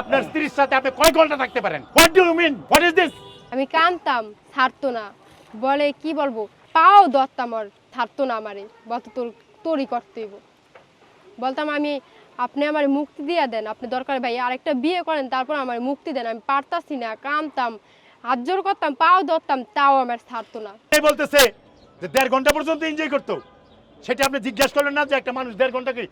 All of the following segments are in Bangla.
আপনার স্ত্রীর সাথে আপনি কয় ঘণ্টা থাকতে পারেন? What do you mean what is this আমি কানতাম ছাড়তো না। বলে কি বলব? পাও ধরতাম আর ছাড়তো না আমারে। বলতো তোর তোরই করতে হইব বলতাম আমি আপনি আমার মুক্তি দিয়ে দেন। আপনি দরকার ভাই আরেকটা বিয়ে করেন তারপর আমার মুক্তি দেন। আমি পারতাছি না কানতাম হাত জোর করতাম পাও ধরতাম তাও আমার ছাড়তো না। এই বলতেছে যে দেড় ঘণ্টা পর্যন্ত এনজয় করতো। সেটা আপনি জিজ্ঞাসা করলেন না যে একটা মানুষ দেড় ঘণ্টা কি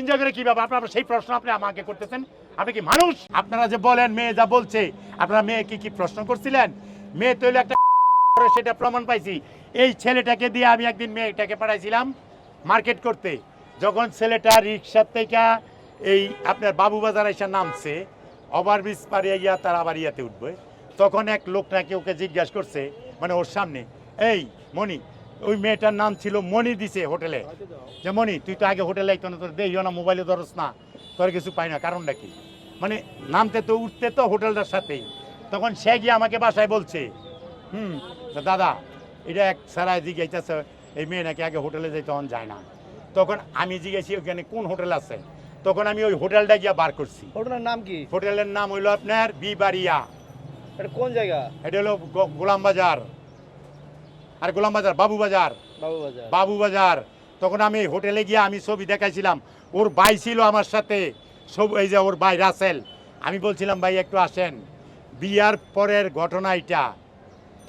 এনজয় করে কীভাবে আপনার সেই প্রশ্ন আপনি আমাকে করতেছেন। আপনি কি মানুষ? আপনারা যে বলেন, মেয়ে যা বলছে, আপনারা মেয়ে কি কি প্রশ্ন করছিলেন? মেয়ে তো একটা সেটা প্রমাণ পাইছি। এই ছেলেটাকে দিয়ে আমি একদিন মেয়েটাকে পাঠাইছিলাম মার্কেট করতে। যখন ছেলেটা রিক্সার থেকে এই আপনার বাবু বাজার এসে নামছে ওভারব্রিজ পারিয়ে গিয়া তার আবার ইয়াতে উঠবে। তখন এক লোক নাকি ওকে জিজ্ঞাসা করছে মানে ওর সামনে, এই, মণি, ওই মেয়েটার নাম ছিল মণি দিছে হোটেলে। যে, মণি, তুই তো আগে হোটেলে আইতো না, তোর দেখিও না, মোবাইলে ধরস না। তোর কিছু পাই না কারণটা কি? মানে নামতে তো উঠতে তো হোটেলটার সাথেই। তখন সে গিয়ে আমাকে বাসায় বলছে হুম দাদা এটা এক সারায় জিজ্ঞাসা এই মেয়ে নাকি আগে হোটেলে যাই তখন যায় না। তখন আমি জিজ্ঞেসি ওখানে কোন হোটেল আছে? তখন আমি ওই হোটেলটা গিয়ে বার করছি। হোটেলের নাম কি? হোটেলের নাম হইল আপনার বিবারিয়া এটা কোন জায়গা? এটা হলো গোলাম বাজার। আর গোলাম বাজার বাবু বাজার। বাবু বাজার। বাবু বাজার। তখন আমি হোটেলে গিয়ে আমি ছবি দেখাইছিলাম। ওর ভাই ছিল আমার সাথে। সব এই যে ওর ভাই রাসেল। আমি বলছিলাম ভাই একটু আসেন। বিয়ার পরের ঘটনা এটা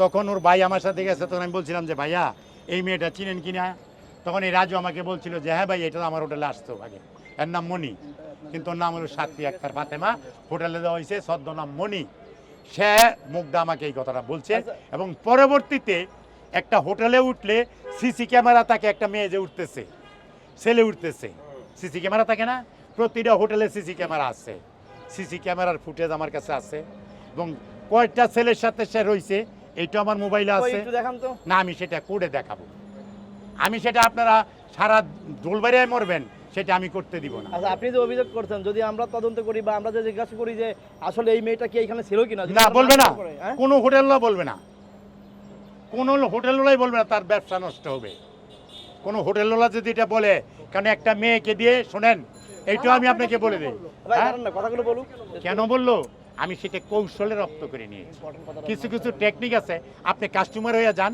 তখন ওর ভাই আমার সাথে গেছে তখন আমি বলছিলাম যে ভাইয়া এই মেয়েটা চিনেন কিনা তখন এই রাজু আমাকে বলছিল যে হ্যাঁ ভাই এটা তো আমার হোটেলে আসতো আগে। এর নাম মণি। কিন্তু ওর নাম হলো সাতটি আক্তার ফাতেমা। হোটেলে দেওয়া হয়েছে ছদ্মনাম মণি। সে মুগ্ধা আমাকে এই কথাটা বলছে এবং পরবর্তীতে একটা হোটেলে উঠলে সিসি ক্যামেরা তাকে একটা মেয়ে যে উঠতেছে ছেলে উঠতেছে সিসি ক্যামেরা থাকে না? প্রতিটা হোটেলে সিসি ক্যামেরা আছে। সিসি ক্যামেরার ফুটেজ আমার কাছে আছে এবং কয়টা ছেলের সাথে সে রয়েছে এইটা আমার মোবাইলে আছে। না আমি সেটা করে দেখাবো। আমি সেটা আপনারা সারা দোলবাড়িয়ায় মরবেন সেটা আমি করতে দিব না। আচ্ছা আপনি যে অভিযোগ করছেন যদি আমরা তদন্ত করি বা আমরা যে জিজ্ঞাসা করি যে আসলে এই মেয়েটা কি এখানে ছিল কিনা না বলবে না না। হ্যাঁ? কোনো হোটেলও বলবে না। কোনো হোটেলওয়ালাই বলবে না তার ব্যবসা নষ্ট হবে। কোনো হোটেলওয়ালা যদি এটা বলে কেন একটা মেয়েকে দিয়ে শোনেন এইটাও আমি আপনাকে বলে দিই। হ্যাঁ? কথাগুলো বলুন। কেন বলল? আমি সেটা কৌশলে রপ্ত করে নিয়েছি। কিছু কিছু টেকনিক আছে। আপনি কাস্টমার হয়ে যান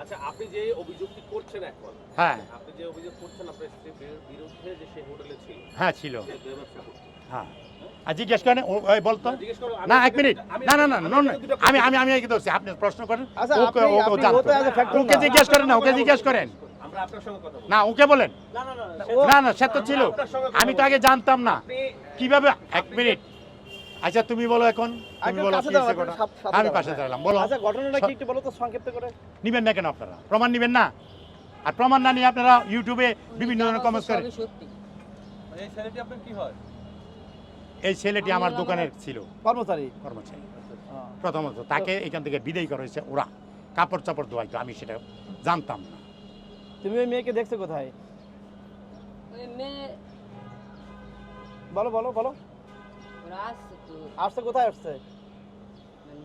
আচ্ছা আপনি যে অভিযোগটি করছেন এখন হ্যাঁ। আপনি যে অভিযোগ করছেন আপনার স্ত্রীর বিরুদ্ধে যে সে হোটেলে ছিল হ্যাঁ ছিল। হ্যাঁ। আর জিজ্ঞেস করেন ও- ওই বলতো? না এক মিনিট। আমি- না না না আমি আমি আমি আমি কি ধরছি আপনি প্রশ্ন করেন। আচ্ছা, ওকে জিজ্ঞেস করেন না ওকে জিজ্ঞেস করেন। আমরা আপনার সঙ্গে কথা বলব। না ওকে বলেন। না, না, না, না না সে তো ছিল। আমি তো আগে জানতাম না। আপনি- কীভাবে এক মিনিট। আচ্ছা তুমি বলো এখন। তুমি বলো আমি পাশে। দাঁড়ালাম বলো। আচ্ছা ঘটনাটা কি একটু বলো তো সংক্ষিপ্ত করে। নিবেন না কেন আপনারা? প্রমাণ নিবেন না? আর প্রমাণ না নিয়ে আপনারা ইউটিউবে বিভিন্ন ধরনের কমেন্ট করেন এই ছেলেটি আপনার কি হয়? এই ছেলেটি আমার দোকানের ছিল। কর্মচারী। কর্মচারী। হ্যাঁ। প্রথমত তাকে এখান থেকে বিদায় করা হয়েছে ওরা। কাপড় চাপড় ধোয়াইতো আমি সেটা জানতাম না। তুমি ওই মেয়েকে দেখছ কোথায়? ওই মেয়ে বলো বলো বলো। ওরা আসছে কোথায় আসছে? মানে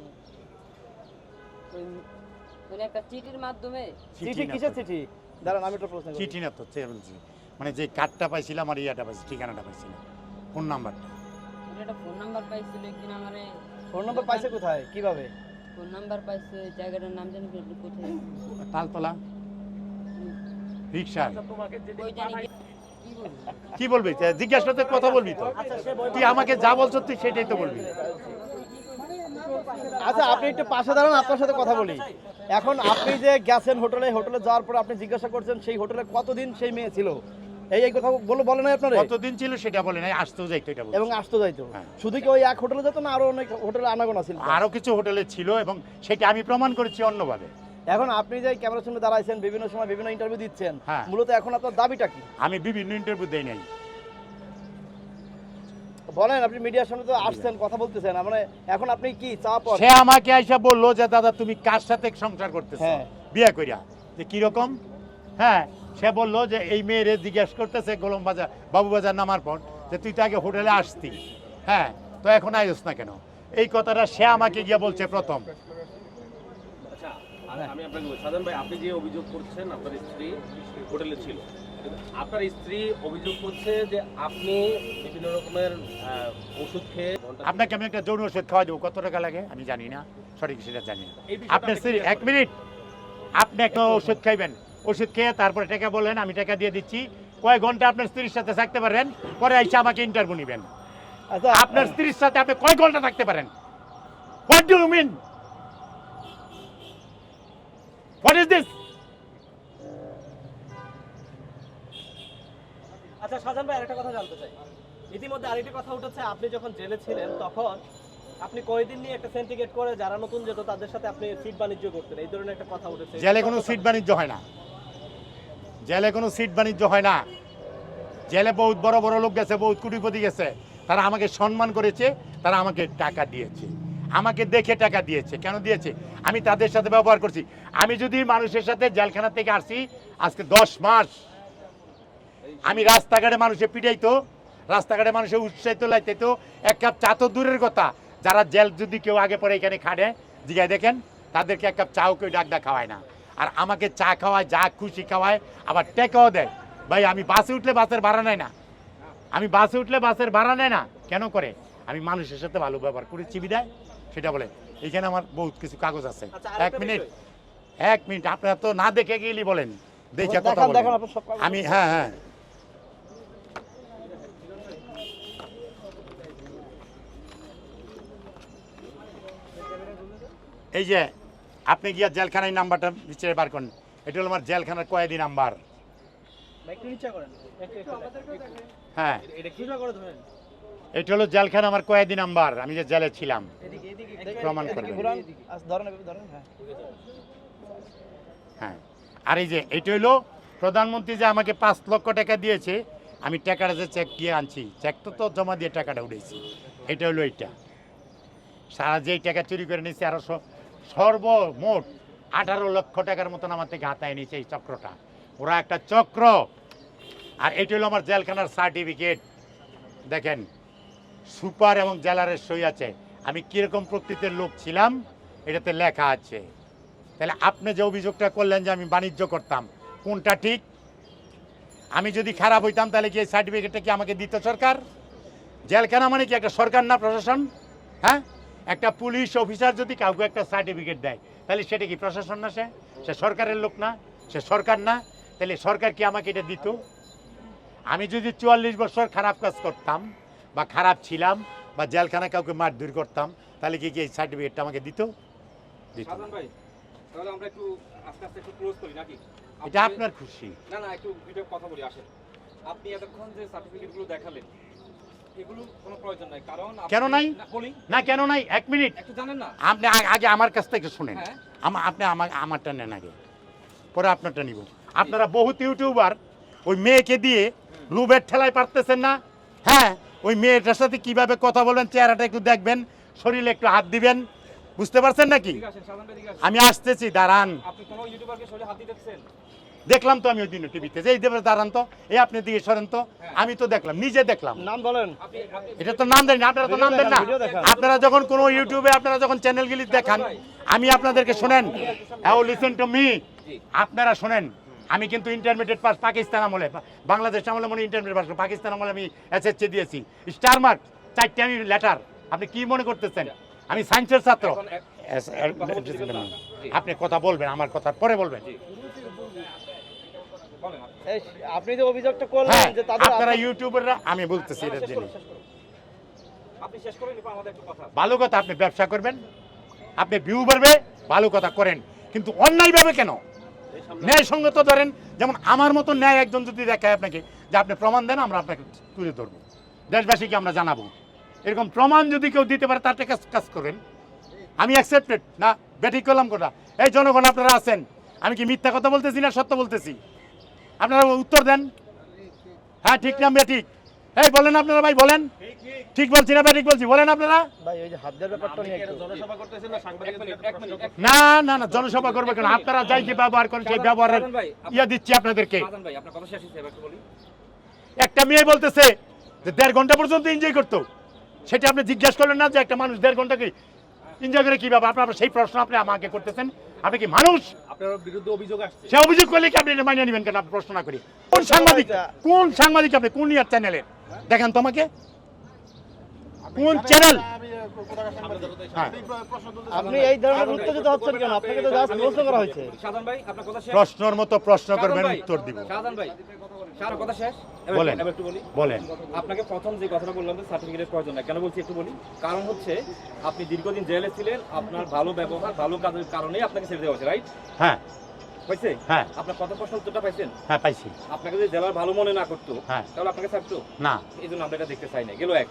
মানে একটা চিঠির মাধ্যমে? চিঠি কিসের চিঠি? দাঁড়ান আমি একটা প্রশ্ন চিঠি না তো বলছি। মানে যে কার্ডটা পাইছিলাম আর ইয়াটা পাইছি ঠিকানাটা পাইছিলাম। ফোন নাম্বারটা। ওটা একটা ফোন নাম্বার পাইছিল কিনা আমারে। ফোন নম্বর পাইছে কোথায়? কীভাবে? ফোন নাম্বার পাইছে জায়গাটার নাম জানি কোথায়? তালতলা। রিক্সা ওই জানি কি- বলব? জিজ্ঞাসা করতে কথা বলবি তো। তুই আমাকে যা বলছো তুই সেটাই তো বলবি। আচ্ছা আপনি একটু পাশে দাঁড়ান আপনার সাথে কথা বলি। এখন আপনি যে গেছেন হোটেলে হোটেলে যাওয়ার পর আপনি জিজ্ঞাসা করছেন সেই হোটেলে কতদিন সেই মেয়ে ছিল? এই এই কথা বলে বলে নাই আপনার? কতদিন ছিল সেটা বলে নাই আসতেও যাইতো এটা। এবং আসতো যাইতো। হ্যাঁ। শুধু কি ওই এক হোটেলে যেত না আরও অনেক হোটেলে আনাগোনা ছিল? আরও কিছু হোটেলে ছিল এবং সেটা আমি প্রমাণ করেছি অন্যভাবে। এখন আপনি যে ক্যামেরার সামনে দাঁড়াইছেন বিভিন্ন সময় বিভিন্ন ইন্টারভিউ দিচ্ছেন হ্যাঁ। মূলত এখন আপনার দাবিটা কি? আমি বিভিন্ন ইন্টারভিউ দেই নাই। বলেন আপনি মিডিয়ার সামনে তো আসছেন কথা বলতেছেন মানে এখন আপনি কি চাপ সে আমাকে আইসা বলল যে দাদা তুমি কার সাথে সংসার করতেছ? হ্যাঁ। বিয়ে কইরা। যে কীরকম হ্যাঁ সে বলল যে এই মেয়েরে জিজ্ঞেস করতেছে গোলম বাজার বাবু বাজার নামার পর যে তুই তো আগে হোটেলে আসতি। হ্যাঁ তো এখন আইস না কেন? এই কথাটা সে আমাকে গিয়ে বলছে প্রথম। আমি- আমি আপনাকে সাধারণ ভাই আপনি যে অভিযোগ করছেন আপনার স্ত্রী হোটেলে ছিল আপনার স্ত্রী অভিযোগ করছে যে আপনি বিভিন্ন রকমের ওষুধ খেয়ে আপনাকে আমি একটা যৌন ওষুধ খাওয়া দেবো। কত টাকা লাগে? আমি জানি না। সঠিক সেটা জানি না। আপনার স্ত্রী এক মিনিট। আপনি একটা ওষুধ খাইবেন। ওষুধ খেয়ে তারপরে টাকা বলেন আমি টাকা দিয়ে দিচ্ছি। কয় ঘণ্টা আপনার স্ত্রীর সাথে থাকতে পারেন? পরে এসে আমাকে ইন্টারভিউ নেবেন। আচ্ছা আপনার স্ত্রীর সাথে আপনি কয় ঘণ্টা থাকতে পারেন? What do you mean what is this আচ্ছা শাহজাহান ভাই আরেকটা কথা জানতে চাই। ইতিমধ্যে আরেকটি কথা উঠেছে আপনি যখন জেলে ছিলেন তখন আপনি কয়দিন নিয়ে একটা করে যারা নতুন যেত তাদের সাথে আপনি সিট বাণিজ্য করতেন? এই ধরনের একটা কথা উঠেছে। জেলে কোনো সিট বাণিজ্য হয় না। জেলে কোনো সিট বাণিজ্য হয় না। জেলে বহুত বড় বড় লোক গেছে বহুত কোটিপতি গেছে। তারা আমাকে সম্মান করেছে তারা আমাকে টাকা দিয়েছে। আমাকে দেখে টাকা দিয়েছে। কেন দিয়েছে? আমি তাদের সাথে ব্যবহার করছি। আমি যদি মানুষের সাথে জেলখানা থেকে আসছি আজকে দশ মাস আমি রাস্তাঘাটে মানুষে পিটাইতো, রাস্তাঘাটে মানুষে উৎসাহিত লাইতো এক কাপ চা তো দূরের কথা। যারা জেল যদি কেউ আগে পরে এখানে খাড়ে জিগায় দেখেন, তাদেরকে এক কাপ চাও কেউ ডাক ডাক খাওয়ায় না। আর আমাকে চা খাওয়ায়, যা খুশি খাওয়ায়, আবার টেকাও দেয়। ভাই, আমি বাসে উঠলে বাসের ভাড়া নেয় না। আমি বাসে উঠলে বাসের ভাড়া নেয় না। কেন করে? আমি মানুষের সাথে ভালো ব্যবহার করেছি, বিদায়। সেটা বলে এখানে আমার বহুত কিছু কাগজ আছে। আচ্ছা, এক মিনিট। এক মিনিট আপনারা তো না দেখে গেলি বলেন। দেখে কথা বলেন। আমি হ্যাঁ হ্যাঁ। এই যে আপনি গিয়া জেলখানায় নাম্বারটা নিচে বার করেন। এটা হলো আমার জেলখানার কয়েদি নাম্বার। হ্যাঁ। এটা হলো জেলখানা আমার কয়েদি নাম্বার আমি যে জেলে ছিলাম। প্রমাণ করবেন। ধরেন হ্যাঁ। হ্যাঁ। আর এই যে এটা হলো প্রধানমন্ত্রী যে আমাকে পাঁচ লক্ষ টাকা দিয়েছে আমি টাকাটা যে চেক দিয়ে আনছি চেক তো তো জমা দিয়ে টাকাটা উঠেছি। এটা হলো এইটা। সারা যেই টাকা চুরি করে নিয়েছে আরও স- সর্বমোট আঠারো লক্ষ টাকার মতন আমার থেকে হাতায় নিয়েছে এই চক্রটা। ওরা একটা চক্র। আর এটা হলো আমার জেলখানার সার্টিফিকেট দেখেন সুপার এবং জেলারের সই আছে। আমি কীরকম প্রকৃতির লোক ছিলাম, এটাতে লেখা আছে। তাহলে আপনি যে অভিযোগটা করলেন যে আমি বাণিজ্য করতাম, কোনটা ঠিক? আমি যদি খারাপ হইতাম, তাহলে কি এই সার্টিফিকেটটা কি আমাকে দিত সরকার? জেলখানা মানে কি একটা সরকার না প্রশাসন? হ্যাঁ? একটা পুলিশ অফিসার যদি কাউকে একটা সার্টিফিকেট দেয়, তাহলে সেটা কি প্রশাসন না সে? সে সরকারের লোক না? সে সরকার না? তাহলে সরকার কি আমাকে এটা দিত? আমি যদি চুয়াল্লিশ বছর খারাপ কাজ করতাম বা খারাপ ছিলাম বা জেলখানা কাউকে মারধর করতাম তাহলে কি কি এই সার্টিফিকেটটা আমাকে দিত? দিত। ভাই তাহলে আমরা একটু আস্তে আস্তে একটু ক্লোজ করি নাকি? এটা আপনার খুশি। না না একটু ভিডিও কথা বলি আসেন। আপনি এতক্ষণ যে সার্টিফিকেটগুলো দেখালেন এগুলো কোনো নাই? না, কেন নাই? এক মিনিট। আপনি আগে আমার কাছ থেকে শুনেন। হ্যাঁ। আপনি আমার আমারটা নেন আগে। পরে আপনারটা নিব। আপনারা বহুত ইউটিউবার ওই মেয়েকে দিয়ে লুবের ঠেলায় পারতেছেন না? হ্যাঁ? ওই মেয়েটার সাথে কীভাবে কথা বলবেন চেহারাটা একটু দেখবেন শরীরে একটু হাত দিবেন বুঝতে পারছেন নাকি? আমি আসতেছি দাঁড়ান। আপনি কোনো ইউটিউবারকে শরীরে হাত দিতেছেন দেখলাম তো আমি ওই দিন টিভিতে যে এই দেবে দাঁড়ান তো এই আপনি দিকে সরেন তো আমি তো দেখলাম নিজে দেখলাম। নাম বলেন। এটা তো নাম দেন না, আপনারা তো নাম দেন না। আপনারা যখন কোনো ইউটিউবে আপনারা যখন চ্যানেলগুলি দেখান আমি আপনাদেরকে শোনেন। লিসেন টু মি আপনারা শোনেন। আমি কিন্তু ইন্টারমিডিয়েট পাস পাকিস্তান আমলে বাংলাদেশ আমলে মনে ইন্টারমিডিয়েট পাস পাকিস্তান আমলে আমি এসএসসি দিয়েছি। স্টার মার্ক চারটে আমি লেটার আপনি কি মনে করতেছেন? আমি সায়েন্সের ছাত্র। আপনি কথা বলবেন আমার কথা পরে বলবেন। বলেন আপনি। যে অভিযোগটা করলেন হ্যাঁ যে আপনারা ইউটিউবাররা আমি বলতেছি এটার জন্য আছে। ভালো কথা আপনি ব্যবসা করবেন। আপনি ভিউ বাড়বে ভালো কথা করেন। কিন্তু অন্যায়ভাবে কেন? ন্যায়সঙ্গত ধরেন, যেমন আমার মতো ন্যায় একজন যদি দেখায় আপনাকে যে আপনি প্রমাণ দেন, আমরা আপনাকে তুলে ধরবো। দেশবাসীকে আমরা জানাব। এরকম প্রমাণ যদি কেউ দিতে পারে, তার কাজ কাজ করেন। আমি অ্যাকসেপ্টেড না? ব্যাটিং করলাম কোটা। এই জনগণ, আপনারা আছেন। আমি কি মিথ্যা কথা বলতেছি না সত্য বলতেছি? আপনারা উত্তর দেন। হ্যাঁ ঠিক না ঠিক এই বলেন আপনারা ভাই বলেন। ঠিক বলছি না ঠিক বলছি। বলেন আপনারা। ভাই ওই যে হাত দেওয়ার ব্যাপারটা নিয়ে একটু জনসভা করতেছেন না না না না জনসভা করবে কেন? আপনারা যাই যে ব্যবহার করেন সেই ব্যবহারের ভাই, ইয়া দিচ্ছি আপনাদেরকে। ভাই, একটু বলি। একটা মেয়ে বলতেছে যে দেড় ঘণ্টা পর্যন্ত এনজয় করতো। সেটা আপনি জিজ্ঞাসা করলেন না যে একটা মানুষ দেড় ঘন্টাকে এনজয় করে কীভাবে আপনার সেই প্রশ্ন আপনি আমাকে করতেছেন। আপনি কি মানুষ? আপনার বিরুদ্ধে অভিযোগ আসছে। সে অভিযোগ করলে কি আপনি মানিয়ে নেবেন কেন? আপনি প্রশ্ন না করি। কোন সাংবাদিক? কোন সাংবাদিক আপনি? কোন ইয়ার চ্যানেলের দেখেন তো আমাকে। কোন চ্যানেল আপনি এই ধরনের উত্তেজিত হচ্ছেন কেন? আপনাকে তো জাস্ট প্রশ্ন করা হয়েছে। শাহজাহান ভাই আপনার কথা শেষ? প্রশ্নর মতো প্রশ্ন করবেন উত্তর দিব। শাহজাহান ভাই শাহজাহান কথা শেষ? বলেন। একটু বলি? বলেন। আপনাকে প্রথম যে কথাটা বললাম যে সার্টিফিকেটের প্রয়োজন নাই। কেন বলছি একটু বলি? কারণ হচ্ছে আপনি দীর্ঘদিন জেলে ছিলেন আপনার ভালো ব্যবহার ভালো কাজের কারণেই আপনাকে ছেড়ে দেওয়া হয়েছে রাইট হ্যাঁ। হয়েছে হ্যাঁ। আপনার কত প্রশ্ন উত্তরটা পাইছেন? হ্যাঁ পাইছি। আপনাকে যদি জেলার ভালো মনে না করতো হ্যাঁ। তাহলে আপনাকে ছাড়তো? না। এই জন্য আমরা এটা দেখতে চাই না গেল এক।